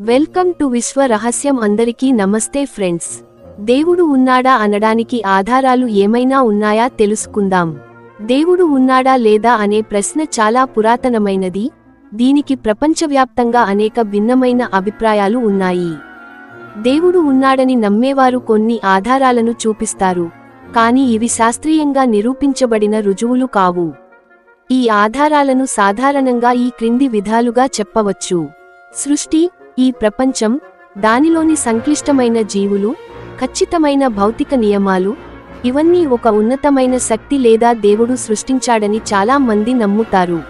Welcome to విశ్వ రహస్యం అందరికీ నమస్తే ఫ్రెండ్స్. దేవుడు ఉన్నాడా అనడానికి ఆధారాలు ఏమైనా ఉన్నాయా తెలుసుకుందాం. దేవుడు ఉన్నాడా లేదా అనే ప్రశ్న చాలా పురాతనమైనది. దీనికి ప్రపంచవ్యాప్తంగా అనేక భిన్నమైన అభిప్రాయాలు ఉన్నాయి. దేవుడు ఉన్నాడని నమ్మేవారు కొన్ని ఆధారాలను చూపిస్తారు. కానీ ఇవి శాస్త్రీయంగా నిరూపించబడిన రుజువులు కావు. ఈ ఆధారాలను సాధారణంగా ఈ క్రింది విధాలుగా చెప్పవచ్చు. సృష్టి ఈ ప్రపంచం దానిలోని సంక్లిష్టమైన జీవులు ఖచ్చితమైన భౌతిక నియమాలు ఇవన్నీ ఒక ఉన్నతమైన శక్తి లేదా దేవుడు సృష్టించాడని చాలా మంది నమ్ముతారు.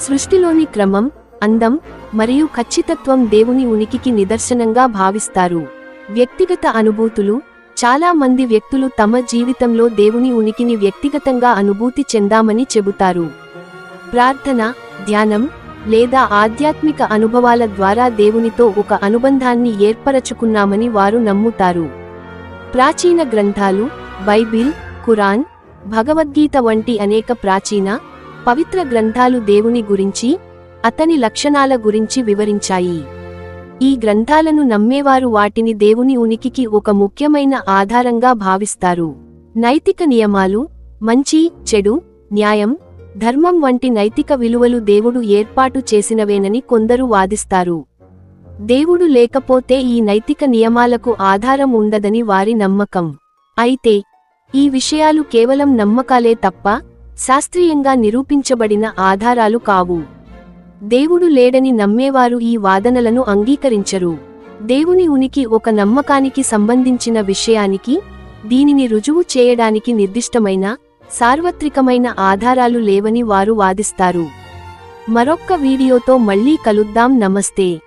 సృష్టిలోని క్రమం అందం మరియు ఖచ్చితత్వం దేవుని ఉనికికి నిదర్శనంగా భావిస్తారు. వ్యక్తిగత అనుభూతులు చాలా మంది వ్యక్తులు తమ జీవితంలో దేవుని ఉనికిని వ్యక్తిగతంగా అనుభూతి చెందామని చెబుతారు. ప్రార్థన ధ్యానం లేదా ఆధ్యాత్మిక అనుభవాల ద్వారా దేవునితో ఒక అనుబంధాన్ని ఏర్పరచుకున్నామని వారు నమ్ముతారు. ప్రాచీన గ్రంథాలు బైబిల్ ఖురాన్ భగవద్గీత వంటి అనేక ప్రాచీన పవిత్ర గ్రంథాలు దేవుని గురించి అతని లక్షణాల గురించి వివరించాయి. ఈ గ్రంథాలను నమ్మేవారు వాటిని దేవుని ఉనికికి ఒక ముఖ్యమైన ఆధారంగా భావిస్తారు. నైతిక నియమాలు మంచి చెడు న్యాయం ధర్మం వంటి నైతిక విలువలు దేవుడు ఏర్పాటు చేసినవేనని కొందరు వాదిస్తారు. దేవుడు లేకపోతే ఈ నైతిక నియమాలకు ఆధారం ఉండదని వారి నమ్మకం. అయితే ఈ విషయాలు కేవలం నమ్మకాలే తప్ప శాస్త్రీయంగా నిరూపించబడిన ఆధారాలు కావు. దేవుడు లేడని నమ్మేవారు ఈ వాదనలను అంగీకరించరు. దేవుని ఉనికి ఒక నమ్మకానికి సంబంధించిన విషయానికి దీనిని రుజువు చేయడానికి నిర్దిష్టమైన సార్వత్రికమైన ఆధారాలు లేవని వారు వాదిస్తారు. మరొక్క వీడియోతో మళ్ళీ కలుద్దాం. నమస్తే.